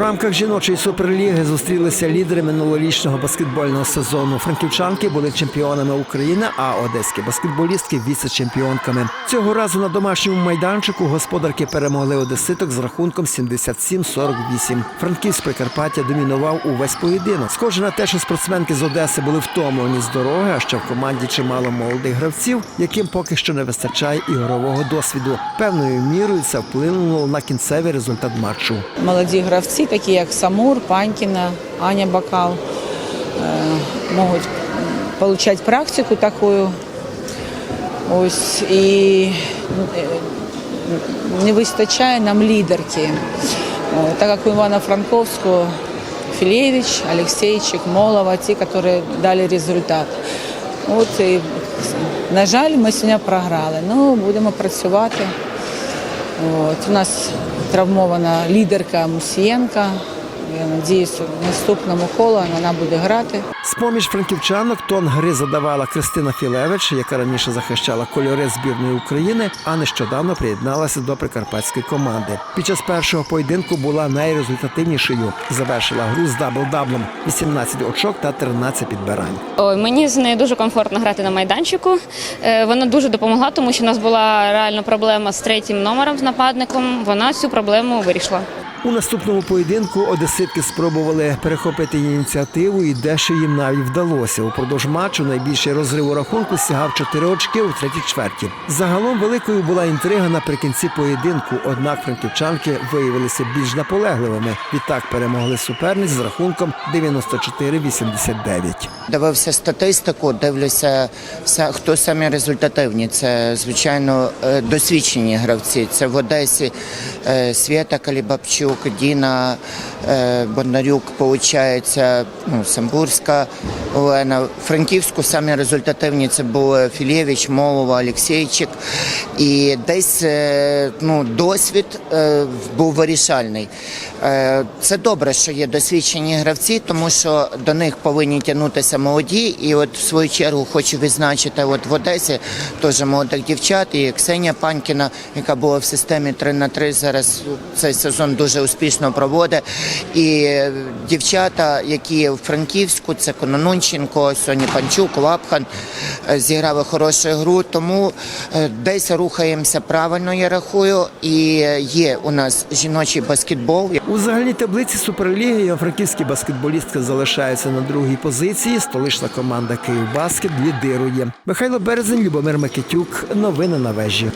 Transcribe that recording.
рамках жіночої суперліги зустрілися лідери минулорічного баскетбольного сезону. Франківчанки були чемпіонами України, а одеські баскетболістки віце-чемпіонками. Цього разу на домашньому майданчику господарки перемогли одеситок з рахунком 77-48. Франківськ Прикарпаття домінував увесь поєдинок. Схоже на те, що спортсменки з Одеси були втомлені з дороги, а ще в команді чимало молодих гравців, яким поки що не вистачає ігрового досвіду. Певною мірою це вплинуло на кінцевий результат матчу. Молоді гравці, такі як Самур, Панькіна, Аня Бакал, е, можуть отримати практику таку. Ось і е, не вистачає нам лідерки. Е, Так як у Івана Франковського Філєвич, Олексійчик, Молова, ті, які дали результат. От і, на жаль, ми сьогодні програли. Ну, будемо працювати. От, у нас травмована лідерка Мусієнка. Я сподіваюся, в наступному колі вона буде грати. З-поміж франківчанок тон гри задавала Кристина Філевич, яка раніше захищала кольори збірної України, а нещодавно приєдналася до прикарпатської команди. Під час першого поєдинку була найрезультативнішою. Завершила гру з дабл-даблом – 18 очок та 13 підбирань. Ой, мені з нею дуже комфортно грати на майданчику. Е, Вона дуже допомогла, тому що у нас була реально проблема з третім номером з нападником. Вона цю проблему вирішила. У наступному поєдинку одеситки спробували перехопити ініціативу, і дещо їм навіть вдалося. Упродовж матчу найбільший розрив у рахунку сягав 4 очки у третій чверті. Загалом великою була інтрига наприкінці поєдинку, однак франківчанки виявилися більш наполегливими. Відтак перемогли суперниць з рахунком 94-89. Дивився статистику, дивлюся, хто самі результативні. Це, звичайно, е, досвідчені гравці. Це в Одесі е, Свята Калібабчук, Діна е, Бондарюк, получається, ну, Самбурська Олена. Франківську самі результативні це були Філєвич, Молова, Олексійчик. І десь е, ну, досвід е, був вирішальний. Це добре, що є досвідчені гравці, тому що до них повинні тягнутися молоді. І от в свою чергу хочу відзначити от в Одесі теж молодих дівчат і Ксенія Панькіна, яка була в системі 3 на 3 зараз цей сезон дуже успішно проводить. І дівчата, які в Франківську, це Кононунченко, Соні Панчук, Лапхан, е, зіграли хорошу гру. Тому е, десь рухаємося правильно, я рахую. І е, є у нас жіночий баскетбол. У загальній таблиці Суперліги франківські баскетболістки залишаються на другій позиції. Столична команда Київбаскет лідирує. Михайло Березень, Любомир Микитюк. Новини на вежі.